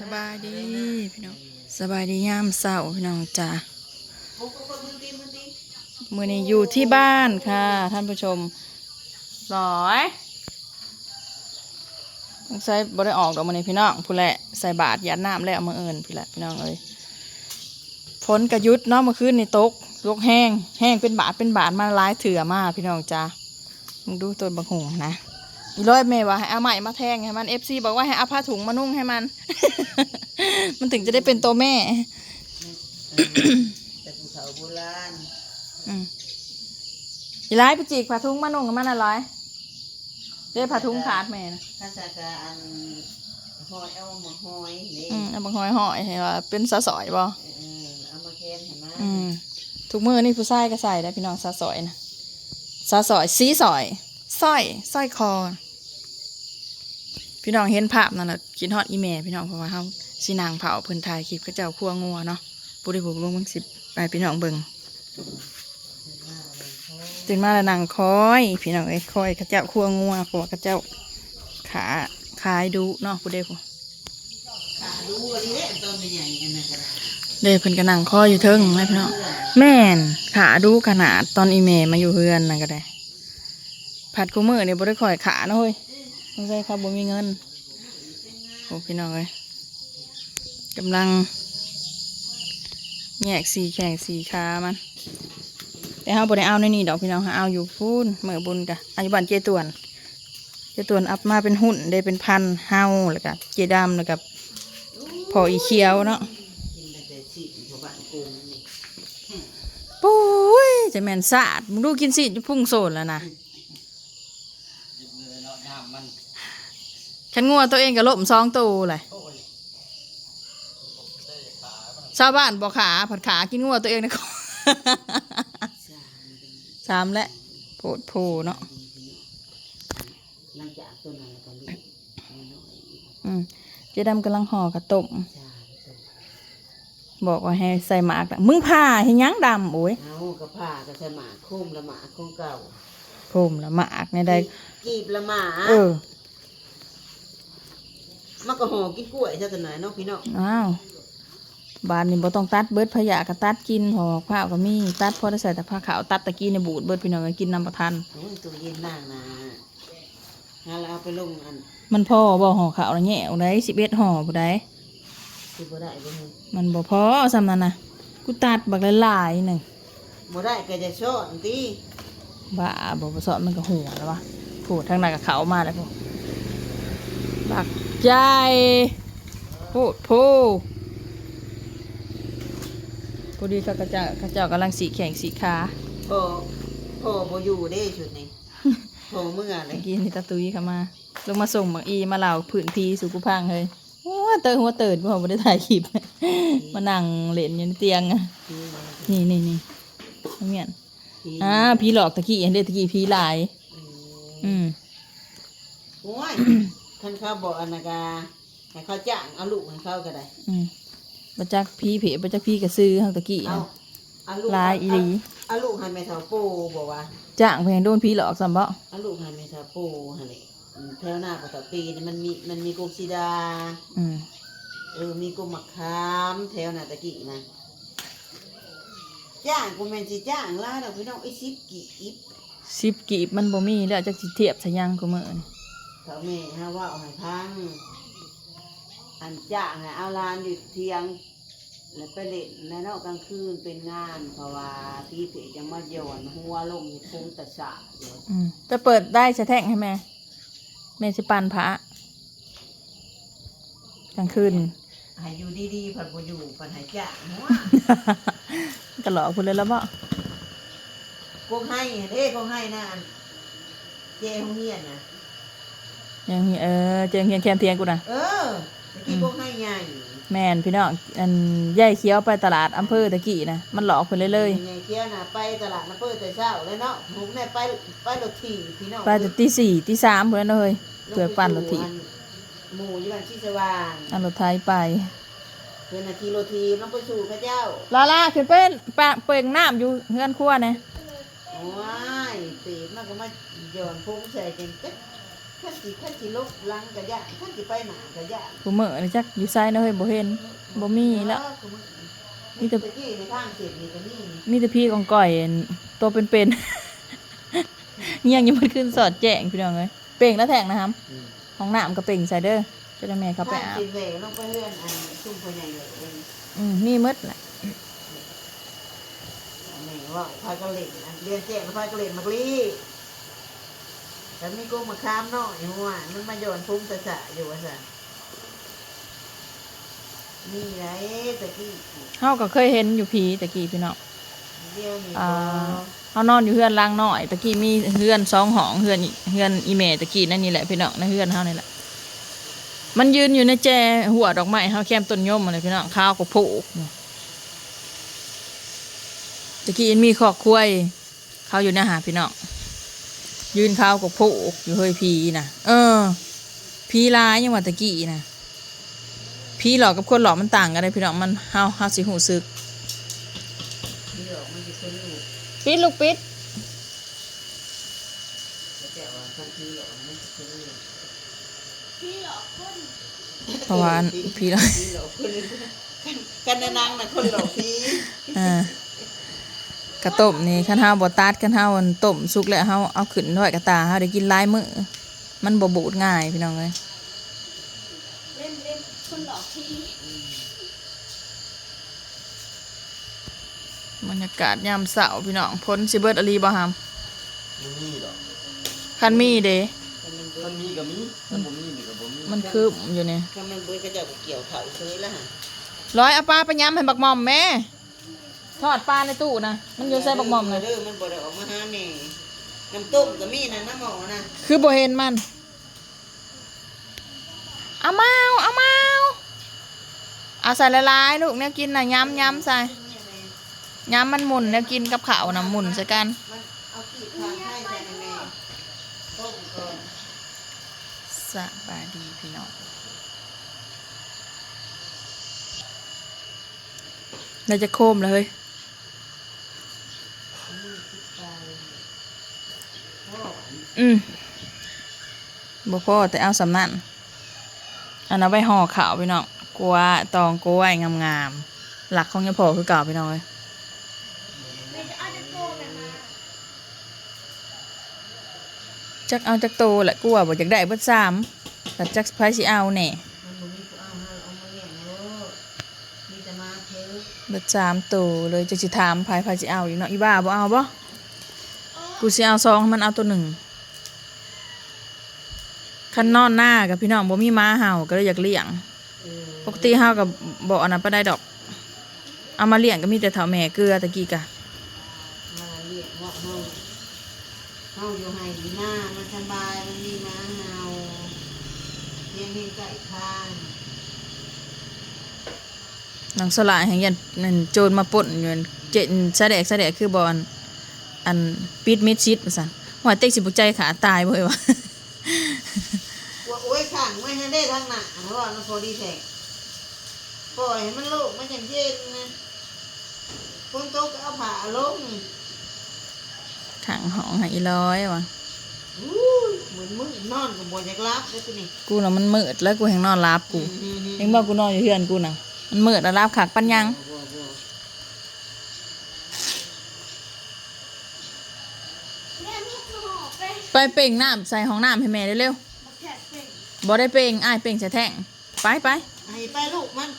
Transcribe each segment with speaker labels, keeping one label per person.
Speaker 1: สบายดีพี่น้องสบายดียามเศร้าพี่น้องจ้ามื่อนี้อยู่ที่บ้านค่ะ ท่านผู้ชมร้อยต้องใส่บ่ได้ออกดอกมันนี้พี่น้องผู้แหละใส่บาทยัดน้ำแล้วเอามาเอิญพี่แหละพี่น้องเอ้ยฝนกระยุดเนาะเมื่อคืนนี่ตกตกแห้งแห้งเป็นบาทเป็นบาทมาหลายเถื่อมาพี่น้องจ้ามึงดูตัวบังหงนะ อีร้อยเมย์ว่าให้เอาใหม่มาแทงให้มันเอฟซีบอกว่าให้เอาผ้าถุงมานุ่งให้มัน มันถึงจะได้เป็นตัวแม่
Speaker 2: แต่ภูเขาโบราณ
Speaker 1: อืมอีร้ายไปจีกผ้าถุงมานุ่งกับมันอะไรเรียกผ้าถุงขาดแม่นะ
Speaker 2: ข้าราชการหอยเอามาหอยนี่
Speaker 1: อืมเอาบางหอยหอยให้ว่า เป็นสะสอยบ่
Speaker 2: เออเอามาแคนเห็นไหม
Speaker 1: อืมทุกมือนี่ผู้ชายก็ใส่ได้พี่น้องสะสอยนะสะสอยสีสอยสร้อยสร้อยคอ พี่น้องเห็นภาพนั่นแหละกินฮอดอีเมพี่น้องเพราะว่าเขาสีนางเผาเพิ่นถ่ายคลิปก็เจ้าคั่วงัวเนาะบุรีบุกลงเบิ่งสิบไปพี่น้องเบิ่งตื่นมาแล้วนางคอย พี่น้องเอ้ยคอยเข้าเจ้าคั่วงัวเพราะว่าเข้าเจ้าขาขายดูเนาะผู้เดียว
Speaker 2: ขาดูอันนี้แหละต้นใหญ่ๆอันนั้นก็ได้
Speaker 1: เด้เพิ่นก็นั่งคอยอยู่เทิงไหมพี่น้องแม่นขาดูขนาดตอนอีเมมาอยู่เฮือนนั่นก็ได้ผัดกูมือเนี่ยบ่ได้คอยขาเนาะเฮ้ย ไม่ใช่ครับบ่มีเงินโอ้พี่น้องเอ้ยกำลังแยกสีแข่งสีขามัน แต่เฮาบ่ได้เอาในนี่ดอกพี่น้องเฮาเอาอยู่พูนเหมือบุญกะอายุบันเจตวน เจตวนอัพมาเป็นหุ่นได้เป็นพันเฮาแล้วก็เจดำแล้วก็พออีเขียวเนาะปุ้ยจะแมนสาดมึงดูกินสิจะพุ่งโซนแล้วนะ ฉันงัวตัวเองก็ล่มซองตูเลยชาวบ้านบอกขาผัดขากินงัวตัวเองนะสามและโผดโพเนาะ
Speaker 2: หลังจากต้นนั้นก็ลูกน้อย
Speaker 1: อืมเจ๊ดำกำลังห่อกระต้ม
Speaker 2: ๆจ้าต้น
Speaker 1: บอกว่าให้ใส่หมากน่ะมึงผ่าให้หยังดำโอ้ย
Speaker 2: เอากระผ้าก็ใส่หมาคุ้มละหมาของเก่า
Speaker 1: ผมละหมากในใด
Speaker 2: กีบละหมา
Speaker 1: เออ
Speaker 2: มันก็ห่อกินกล้วยซะตัวไหนเนาะพี่น้อง
Speaker 1: อ้าวบานนี่บ่ต้องตัดเบิดพะยาก็ตัดกินหอกผ้าวก็มีตัดพอได้ใส่แต่ผ้าขาวตัดตะกี้ในบูดเบิดพี่น้องก็กินน้ำประทัน
Speaker 2: โอ้ยตัวเย็นล่างนะงั้นเราเอาไปลงอัน
Speaker 1: มันพ่อบ่ห่อขาวนะแง่ได้สิบเอ็ดห่อบ่ได้
Speaker 2: คือบ่ได้บ่เฮ้ย
Speaker 1: มันบ่พอสำนั้นนะกูตัดบักหลายๆหนึ่ง
Speaker 2: บ่ได้ก็จะช้อนติ
Speaker 1: บ้าบ่บ่สอนมันก็หัวแล้ววะผูดทางหน้ากับเขามาแล้วพวกบัก ใจพูดพูพอดีเขากระเจ้าเขาเจ้ากำลังสีแข่งสีขา
Speaker 2: พอพอบ่อยู่เด้ชุดนี้พอเมื่อเล
Speaker 1: เมื่
Speaker 2: ย
Speaker 1: อกี้นี่ตาตุ้ยเข้ามา ลงมาส่งบักอีมาเล่าผืนพีสู่กูพังเลยโอ้เตยหัวเติดบ่บ่ได้ถ่ายคลิป มานั่งเล่นอยู่ในเตียงอะนี่นี่นี่เอาเมียนอ่าผีหลอกตะกี้เห็นเด้ตะกี้ผีหลาย อืม
Speaker 2: โอ้ย ท่านเขาบอกอันนากาให้เขาจ้างเอาลูกให้เขาก็ได้
Speaker 1: อืมบัจักผีเผบัจักผีกระซื้อเฮาตะกี้
Speaker 2: เอา
Speaker 1: อะ
Speaker 2: เอาลูก
Speaker 1: ลายอีหลี
Speaker 2: เอาลูกให้แม่เฒ่าโป้บอกว่า
Speaker 1: จ้างเพิ่นโดนผีหลอกซ้ำบ่
Speaker 2: เอาลูกให้แม่เฒ่าโป้หั่นแหละอืมแถวหน้าปะตะปีนี่มันมีมันมีกุกซีดา
Speaker 1: อืม
Speaker 2: เออ มีกุมะขามแถวน่ะตะกี้นะจ้างกูแม่นสิจ้างล่าดอกพี่น้องไอ้สิบกี่อิบ
Speaker 1: สิบกีบมันบ่มีแล้วจักสิเทียบซะยังกูมื้อนี่
Speaker 2: เขาแม่ฮะว่าเอาให้พัง อันจ้างให้เอาลานอยู่เที่ยง แล้วไปเล่นในนอกกลางคืนเป็นงานเพราะว่าพี่เพจยังมาหย่อนหัวลงอยู่คงตะสะอยู่
Speaker 1: อืมจะเปิดได้จะแท่งให้แม่ แม่สิปันพระกลางคืน
Speaker 2: ให้อยู่ดีๆผัดบ่อยู่ผัดให้จ้างหัว
Speaker 1: ก็หลอกพุ่นเลยแล้วบ่
Speaker 2: กงให้เด้กงให้นะอันเจ้ของเฮียนนะ
Speaker 1: ยังมีเออเจียงเฮียนแคนเทียงกูนะ
Speaker 2: เออตะกี้กงให้ใหญ่
Speaker 1: แม่นพี่น้องอันย่ายเขียวไปตลาดอำเภอตะกี้นะมันหลอกเพิ่นเลยเลย
Speaker 2: ใหญ่เกี้ยน่ะไปตลาดน้ำเปิ้ลแต่เช้าเลยเนาะผมเนี่ยไปไปรถถีบพี่น้อง
Speaker 1: ไปแต่ตีสี่ตีสามเพิ่นเลยเพื่อปั่นรถถีบ
Speaker 2: หมู่อยู่บ้านที่สว่าง
Speaker 1: เอันรถไทยไป
Speaker 2: เพื่อนนาทีโรทีน้องไปสู่พระเจ้า
Speaker 1: ลาลาขึ้นเป็นปะเป่งน้ำอยู่เฮือนครัวเนี่ย
Speaker 2: ว้ายตีมันก็มาโยนพุ่งใส่กันตึ๊ก ขั้นสิขั้นสิลบหลังกระยะขั้นสิไปหนากระยะ
Speaker 1: กูเมื่อนี่จักอยู่ไซน์เนาะเฮ้ยบ่เห็นบ่มีแล้วมี
Speaker 2: มี
Speaker 1: แต่
Speaker 2: แต่กี้ในทางเสร็จนี่ก็มี
Speaker 1: มีแต่พี่กองก่อยอันตัวเป็นๆเงี้ยงยังมันขึ้นสอดแจ้งพี่น้องเอ้ยเป่งแล้วแทงนะครับห้องน้ำก็เป่งใส่เด้อเจะได้แม่เขาไป
Speaker 2: ทาง
Speaker 1: อาบ
Speaker 2: สิเหลวลงไปเรื่อนอันซุ่มพ่อใหญ่เลยเอง
Speaker 1: อืมมีหมืดแหละ
Speaker 2: อันนี้ว่าพายกระเหล่นนะเรียนแจ้งพายกระเหล่นมักลี่ แต่มีกูมาข้ามเนาะอยู่ว่ามันมาโยนพุ่มตะสะอยู่ว่าซะนี่ไรตะกี้
Speaker 1: เฮาก็เคยเห็นอยู่พีตะกี้พี่น้อง
Speaker 2: เดียวนี่
Speaker 1: อ่า
Speaker 2: บ่
Speaker 1: เฮานอนอยู่เฮือนล่างน้อยตะกี้มีเฮือนสองห้องเฮือนอีเฮือนอีเมตะกี้นั่นนี่แหละพี่น้องในเฮือนเฮานี่แหละมันยืนอยู่ในแจหัวดอกไม้เฮาแคมต้นยมอะไรพี่น้องข้าวก็โผกตะกี้มันมีคอกควายเขาอยู่ในหาพี่น้อง ยืนข้าวก็โผกอยู่เฮ้ยพีน่ะเออ พีร้ายยังว่าตะกี้น่ะพีหลอกกับคนหลอกมันต่างกันเลยพี่น้องมันเฮาเฮาสิหูซึก
Speaker 2: ที่หลอกมันจะเป็นลูก
Speaker 1: ปิดลูกปิด
Speaker 2: แต่ว่าทันทีหลอกมันจะเป็นลูก
Speaker 1: เพราะว่าพีหลอก
Speaker 2: พี่หลอกคนกันในนางน่ะคนหลอกพี่
Speaker 1: อ่า กระต้มนี่คันเฮาบ่ตัดคันเฮาอันต้มสุกแล้วเฮาเอาขึ้นด้วยกระตาเฮาได้กินหลายมื้อมันบ่บูดง่ายพี่น้องเอ้ย
Speaker 3: เล่นเล่นคนหลอกพี่
Speaker 1: บรรยากาศยามเช้าพี่น้องพ้นสิเบิดอลีบ่หาม
Speaker 4: มันมีดอก
Speaker 1: คันมีเด้
Speaker 4: มันมีก็มีมันบ่มีนี่ก็บ่มี
Speaker 1: มันคืออยู่นี่
Speaker 2: ถ้ามันเบื่อก็จะเกี่ยวเขาซื้อแล้วฮะ
Speaker 1: ร้อยเอาปลาไปย้ำให้บักหม่อมแม่ ทอดปลาในตู้นะมันอยู่ใส่บักหม่อมนะ
Speaker 2: เด้อมันบ่ได้ออกมาหาแม่น้ำต้มก็มีนะน้ำหมอนะ
Speaker 1: คือบ่เห็นมันเอามาเอาเอามาเอาเอาใส่ละลายๆลูกเนี่ยกินน่ะย้ำย้ำใส่ย้ำมันหมุนแล้วกินกับข้าวนะหมุนใส่กัน
Speaker 2: มันเอาขีดทางให้ใส่ในแม่ต้มก่อน
Speaker 1: สบายดีพี่น้องเราจะโคมเลยเฮ้ย
Speaker 2: นี่คิดไปพ่อ
Speaker 1: อืมบ่พอแต่เอาสำนั่นอันนั้นไว้ห่อขาวพี่น้องกลัวตองกล้วยงามๆหลักของยาพอคือเก่าพี่น้องเอ้ย
Speaker 3: ไม่จะเอาจะโกงกันมา
Speaker 1: จักเอาจักโตแหละกลัวบ่อยากได้เบิดสามแต่จักไผสิเอาแน่
Speaker 2: เอาเอามาเลี้ย
Speaker 1: เบิดสามโตเลยจักสิถามไผไผสิเอาอีกเนาะอีบ้าบ่เอาบ่กูสิเอาซองให้มันเอาตัวหนึ่ง คันนอนหน้ากับพี่น้องบ่มีม้าเห่าก็เลยอยากเลี้ยง
Speaker 2: เออ
Speaker 1: ปกติเฮากับบ่อันนั้นปานใดดอก เอามาเลี้ยงก็มีแต่เฒ่าแม่เกลือตะกี้กะ
Speaker 2: มาเลี้ยงเงาะเฮาเฮาอยู่ให้ดีหน้ามันสบายมันมีมาเฮาเลี้ยงเห็นไก่ข้าง
Speaker 1: หนังสลายแห่งยันนั่นโจรมาปล้นอยู่นั่นเจนแสดกแสดกคือบอนอันปิดมิดชิดว่าซั่นหัวเต็กสิบ่ใจขาตายบ่เอ้ยวะ
Speaker 2: ว่าโอ้ยขังไม่ให้ได้ทางหน้าเพราะว่ามันพอดีแทกปล่อยให้มันโลกมันอย่างเย็นนะคนโตก็เอาผ้าลง
Speaker 1: ขังห้องให้อีร้อยว่ะ
Speaker 2: อู้ยเหมือนมึงนอนกับบอยากรับแล้วตัวนี้
Speaker 1: กูน่ะมันมืดแล้วกูแห่งนอนรับกูเองบอกกูนอนอยู่เฮือนกูน่ะมันมืดแล้วรับขากปันยัง
Speaker 2: บัวบัว
Speaker 3: แม่มุกหอไป
Speaker 1: ไป เป่งน้ำใส่ห้องน้ำให้แม่เร็ว
Speaker 3: มาแขกเป็น
Speaker 1: ๆบ่ได้เป่งอ้ายเป่งใส่แท่งไปไป
Speaker 2: ให้ไปลูกมัน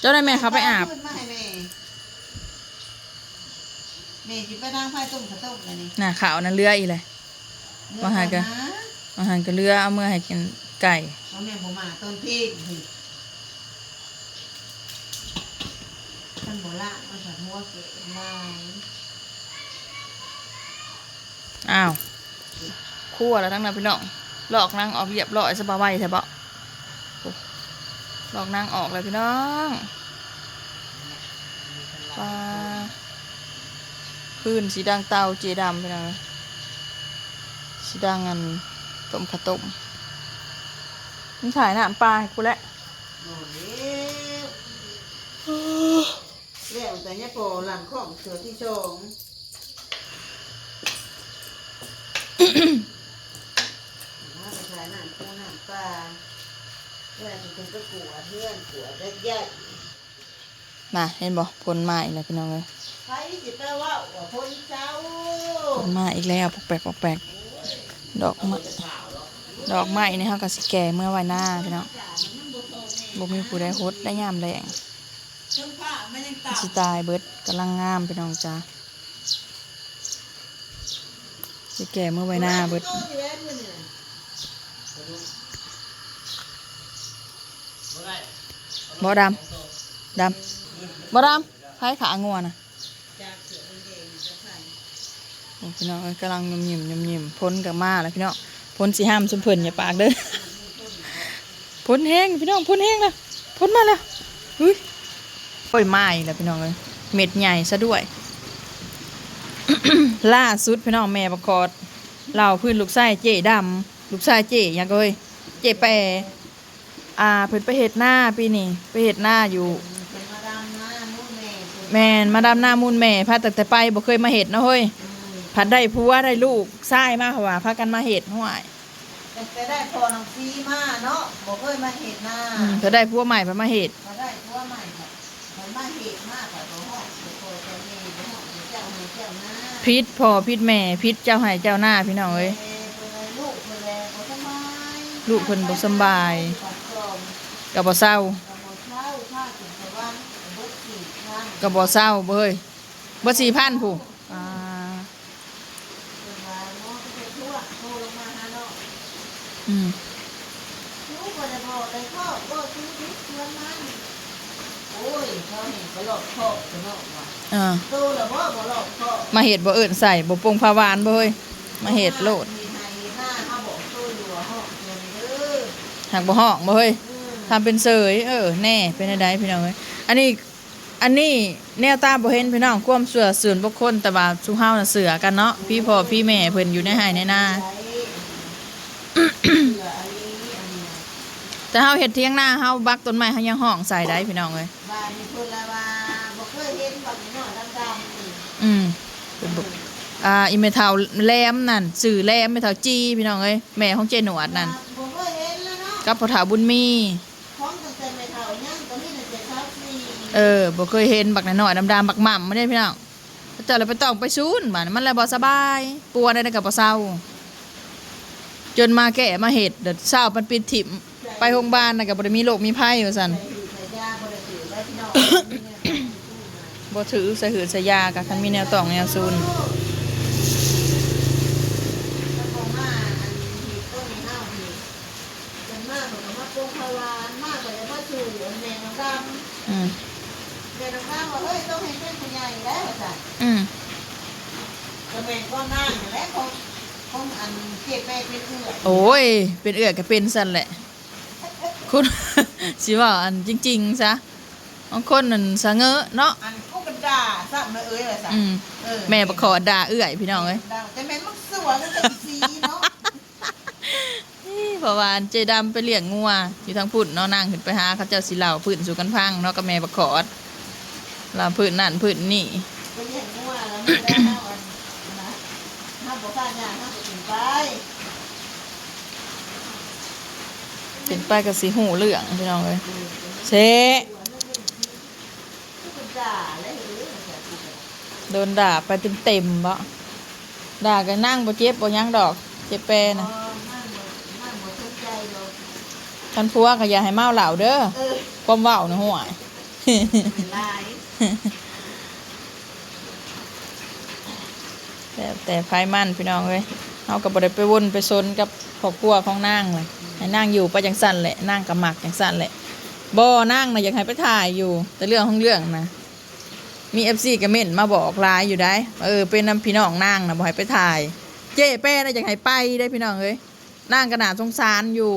Speaker 1: เจ้าได้แม่เขาไปอาบ
Speaker 2: ขึ้นมาให้แม่แม่จิไปนางไฟต้มข้าวต้มเลยนี่
Speaker 1: น่ะขาวนั่นเรืออีเลยว่าหากันอาหารก็เรือเอาเมื่อให้กินไก่
Speaker 2: เอาแม่บ่มาต้นเพกนี่ท่านโบราณมันสัตว์หัวเก๋ลาย
Speaker 1: อ้าว คั่วแล้วทั้งนั้นพี่น้องหลอกนางออกเรียบร้อยสบายไว้ใช่ปะหลอกนางออกเลยพี่น้องปลาพื้นสีดังเตาเจดำพี่น้องสีดังอันต้มข้าวต้มมันถ่ายน้ำปลาให้กูแหล้ว
Speaker 2: โอ้เล้วแล้วแต่เนี่ยโปหลังของเสือที่ชง ปใส่น้ำปูน้ำปลาเพื่อนเป็นก็กลัวเพื่อนกลัวได้ใหญ่
Speaker 1: มาเห็นบ่ผลมาอีกแล้วพี่น้องเอ้ย
Speaker 2: ใครสิไปว่าว่าคนเจ้า
Speaker 1: ผลมาอีกแล้วปกแปลกปกแปลกดอกไม้ดอกไม้นี่เฮาก็สิแก่เมื่อวันหน้าพี่น้องบ่มีผู้ใดโฮดได้ยามแรงสิตายเบิดกำลังงามพี่น้องจ้าสิแก่เมื่อวันหน้าเบิด บ่ดำดำบ่ดำไผขางัวน่ะ
Speaker 2: จาดงๆจะ
Speaker 1: โอ้พี่น้องกำลังยมยิมยมยิมพ้นกับมาแล้วพี่น้องพ้นสีห้ามสุมเพลินอย่าปากเด้อพ้นแห้งพี่น้องพ้นแห้งแล้วพ้นมาแล้วอุ้ยโอ้ยมาอีกแล้วพี่น้องเอ้ยเม็ดใหญ่ซะด้วย ล่าสุดพี่น้องแม่ประกอดเล่าพื้นลูกไส้เจ๊ดำ ลูกไส้เจ๊หยังก็เอ้ยเจ๊แปรอ่าเพิ่นไปเฮ็ดหน้าปีนี้ไปเฮ็ดหน้าอยู่
Speaker 2: เป็นมาดามนะนู่นแม่เป็น
Speaker 1: แม่นมาดำหน้ามูลแม่พาแต่แต่ไปบ่เคยมาเฮ็ดเนาะเฮ้ย
Speaker 2: อืม
Speaker 1: ผัดได้ผัวได้ลูกไส้มากกว่าพากันมาเห็ดห่วย
Speaker 2: แต่ไปได้พอน้องซีมาเนาะบอกเคยมาเห็ดหน้า
Speaker 1: อืมเธอได้ผัวใหม่พามาเห็ด
Speaker 2: มาได้ตัวใหม่ค่ะมันมาเห็ดมากค่ะตัวห้องตัวตัวเจ้าแม่ตัวห้องตัวเจ้าแม่เจ้าหน้า
Speaker 1: พิษพ่อพิษแม่พิษเจ้าให้เจ้าหน้าพี่น้องเอ้ย
Speaker 2: เพิ่นลูกเพิ่นแลบ่สบาย
Speaker 1: ลูกเพิ่นบ่สำบาย
Speaker 2: กล่อม
Speaker 1: กับบ่เศร้า
Speaker 2: กับบ่เช้าข้าถึงสวรรค์เบิดสี่ครั้ง
Speaker 1: กับบ่เศร้าเบ้ยบ่สี่พันผู้อ่า
Speaker 2: เพิ่นว่าเนาะก็จะทั่วโทรลงมาหาเนาะ
Speaker 1: อืม
Speaker 2: รู้บ่อกได้ข้อบ่ซื้อพิษเพื่อนมันโอ้ยเขาเห็นก็ลอกข้อเนาะว่า
Speaker 1: อ่า
Speaker 2: โตแล้วบ่บ่ลอกข้อ
Speaker 1: มาเห็ดบ่เอิ้นใส่บ่ปงผ้าวานบ่เบ้ยมาเห็ดโลด
Speaker 2: มีไทยหน้าเขาบอกโตอยู่ว่าห้องเงินเด้
Speaker 1: หักบ่ห้องเบ้ยทำเป็นเสยเออแน่เป็นอะไรพี่น้องเอ้ยอันนี้อันนี้แนวตาบ่เห็นพี่น้องความเสือส่วนบุคคลแต่ว่าสุเฮาน่ะเสือกันเนาะพี่พ่อพี่แม่เพิ่นอยู่ในไห้ในนา
Speaker 2: ใช้เสืออันนี้อันนี้
Speaker 1: แต่เฮาเฮ็ดเที่ยงหน้าเฮาบักต้นไม้เฮายังห้องใส่ได้พี่น้องเอ้ย
Speaker 2: บ้านมีคนละว่าบ่เคยเห็นแบบนี้เนาะดำๆ
Speaker 1: อืมเป็นบุอ่าอีเมทาวแลมนั่นสื่อแลมเมทาวจีพี่น้องเอ้ยแม่ของเจหนวดนั่น กับพ่อถาบุญมี
Speaker 2: ของตั้งแต่ไม่เท่ายังก็มีแต่เช้าสี่
Speaker 1: เออบ่เคยเห็นบักน้อยๆดำๆบักหม่ำไม่ได้พี่น้องเจ้าเลยไปต้องไปซูนบัดมันเลยบ่สบายปัวได้กับบ่เศร้า จนมาแก่มาเฮ็ดเดี๋ยวเศร้ามันปิดถิ่มไปโรงพยาบาลน่ะก็บ่ได้มีโรคมีภัยว่าซั่น
Speaker 2: ใส่หูใส่ยาบ่ได้ถือไว้พี่น้องเนี่ย
Speaker 1: บ่ถือใส่หือใส่ยาก็คันมีแนวต้องแนวซูน
Speaker 2: แล้วก็มาอันนี้ต้นเฮานี่เป็นมากเหมือนกับว่าโปงพลานมากกว่าจะมาสู่อันแมงดำ
Speaker 1: อืม
Speaker 2: แมงดำว่าเฮ้ยต้องให้เป็นผู้ใหญ่แล้วว่าซั่น
Speaker 1: อืม
Speaker 2: ก็แม่นก็นั่งและของของอัน เก็บแม่เป็นเอื้อย
Speaker 1: โอ้ย เป็นเอื้อก็เป็นซั่นแหละ คุณ สิว่าอันจริงๆซะบางคนนั่นสะเงอะเนาะ
Speaker 2: อันกูกันด่าซ้ำเลยเอ้ยว่าซั่น
Speaker 1: อืม
Speaker 2: เออ
Speaker 1: แม่บ่ขอด่าเอื้อยพี่น้องเอ้ย
Speaker 2: ด่าแต่แม่นมันสวยมันเป็นสีเนาะ
Speaker 1: นี่เพราะว่าเจดำไปเลี้ยงงัวอยู่ทางพุ่นเนาะนางขึ้นไปหาเขาเจ้าสิเหล่าพื้นสู่กันพังเนาะกับแม่บักขอดเหล่าพื้นนั่นพื้นนี่
Speaker 2: ไปเลี้ยงงัวแล้วไม่ได้เฮาอันนะ เฮาบ่กล้าย่างเฮาก็กินไป
Speaker 1: เป็นไปกับสีหูเหลืองพี่น้องเอ้ย
Speaker 2: เออ
Speaker 1: เช
Speaker 2: กูกันด่าและเอ้ยว่าซั่นกูก็
Speaker 1: โดนด่าไปเต็มๆบ่ด่ากันนั่งบ่เจ็บบ่หยังดอก เจ็บแปร
Speaker 2: อ๋อ
Speaker 1: นะ
Speaker 2: นั่งบ่นั่งบ่สนใจดอก
Speaker 1: ท่านผัวก็อย่าให้เมาเหล้าเด้อ
Speaker 2: เออ
Speaker 1: ความเว้านะห่วย
Speaker 2: เป็นลาย
Speaker 1: แต่แต่ไฟมั่นพี่น้องเอ้ยเอากับบได้ไปวนไปซนกับครอบครัวของนางเลยให้นางอยู่ไปจังสั่นแหละนางกับหมักจังสั่นแหละบ่นางนะอยากให้ไปถ่ายอยู่ แต่เรื่องของเรื่องนะมีเอฟซีกระเม่นมาบอกลายอยู่ได้เออเป็นน้ำพี่น้องนางนะบ่ให้ไปถ่าย เจ๊แป้นะอยากให้ไปได้พี่น้องเอ้ยนางกระนาดสงสารอยู่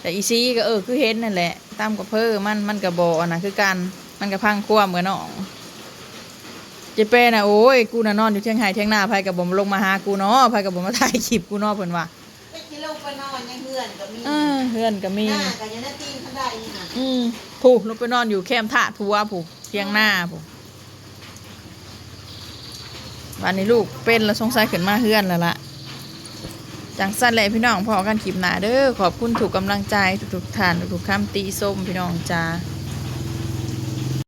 Speaker 1: แต่อีซีก็เออคือเห็นนั่นแหละตามกับเพิ่มันมันกับบอันะคือกันมันกับพังควมกับน้อง เจเป้นะโอ้ยกูน่ะนอนอยู่เชียงไฮ้เชียงหน้าไผกับบ่มลงมาหากูเนาะไผกับบ่มาถ่ายคลิปกูเนาะเพิ่นว่า
Speaker 2: ไปกินเหล้าไปนอนยังเฮือนก็มี
Speaker 1: เออเพื่อนก็มี
Speaker 2: หน้าก็ยังได้ตีนเขาได้อีกน่ะ
Speaker 1: อืมผู้ลงไปนอนอยู่แคมป์ถาดผัวผู้เชียงหน้าผู้วันนี้ลูกเป็นแล้วสงสัยขึ้นมาเฮือนแล้วล่ะจังสั้นเลยพี่น้องพอกันคลิปหน้าเด้อขอบคุณถูกกำลังใจทุกๆท่านทุกๆคำตีส้มพี่น้องจ้า